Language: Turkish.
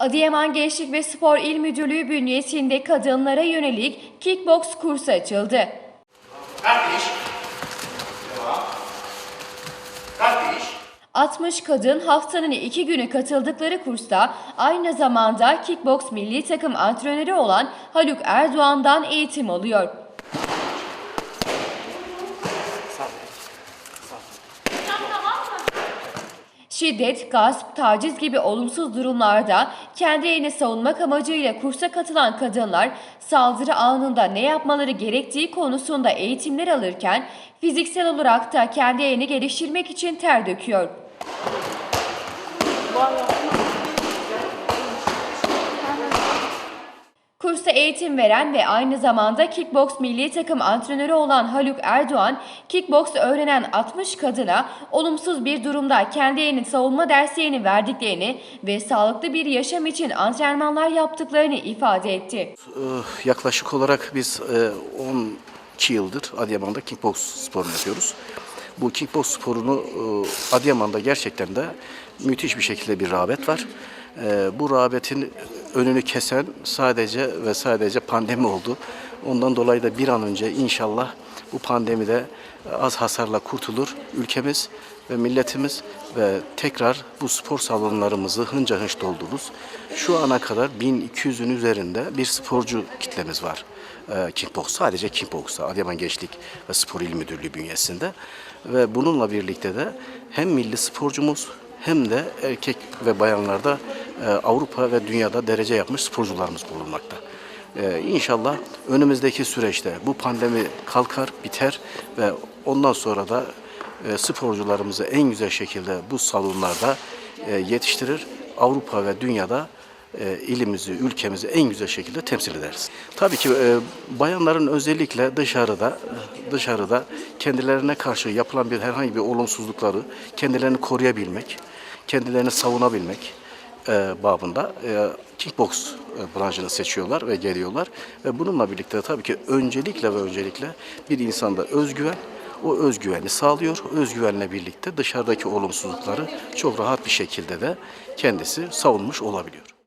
Adıyaman Gençlik ve Spor İl Müdürlüğü bünyesinde kadınlara yönelik kickbox kursu açıldı. Devam. Kalk iş. 60 kadın haftanın iki günü katıldıkları kursta aynı zamanda kickbox milli takım antrenörü olan Haluk Erdoğan'dan eğitim alıyor. Şiddet, gasp, taciz gibi olumsuz durumlarda kendilerini savunmak amacıyla kursa katılan kadınlar saldırı anında ne yapmaları gerektiği konusunda eğitimler alırken fiziksel olarak da kendilerini geliştirmek için ter döküyor. Kursta eğitim veren ve aynı zamanda kickbox milli takım antrenörü olan Haluk Erdoğan, kickbox öğrenen 60 kadına olumsuz bir durumda kendilerinin savunma derslerini verdiklerini ve sağlıklı bir yaşam için antrenmanlar yaptıklarını ifade etti. Yaklaşık olarak biz eh, 12 yıldır Adıyaman'da kickbox sporunu yapıyoruz. Bu kickbox sporunu eh, Adıyaman'da gerçekten de müthiş bir şekilde bir rağbet var. Eh, Bu rağbetin önünü kesen sadece ve sadece pandemi oldu. Ondan dolayı da bir an önce inşallah bu pandemide az hasarla kurtulur ülkemiz ve milletimiz ve tekrar bu spor salonlarımızı hınca hınç doldururuz. Şu ana kadar 1200'ün üzerinde bir sporcu kitlemiz var. Kickbox, sadece kickbox'ta Adıyaman Gençlik ve Spor İl Müdürlüğü bünyesinde. Ve bununla birlikte de hem milli sporcumuz hem de erkek ve bayanlarda e, Avrupa ve dünyada derece yapmış sporcularımız bulunmakta. Ee, inşallah önümüzdeki süreçte bu pandemi kalkar, biter ve ondan sonra da e, sporcularımızı en güzel şekilde bu salonlarda e, yetiştirir. Avrupa ve dünyada e, ilimizi, ülkemizi en güzel şekilde temsil ederiz. Tabii ki bayanların özellikle dışarıda dışarıda kendilerine karşı yapılan bir herhangi bir olumsuzlukları kendilerini koruyabilmek, kendilerini savunabilmek e, babında e, kickbox e, branşını seçiyorlar ve geliyorlar. Ve bununla birlikte tabii ki öncelikle ve öncelikle bir insanda özgüven, o özgüveni sağlıyor. Özgüvenle birlikte dışarıdaki olumsuzlukları çok rahat bir şekilde de kendisi savunmuş olabiliyor.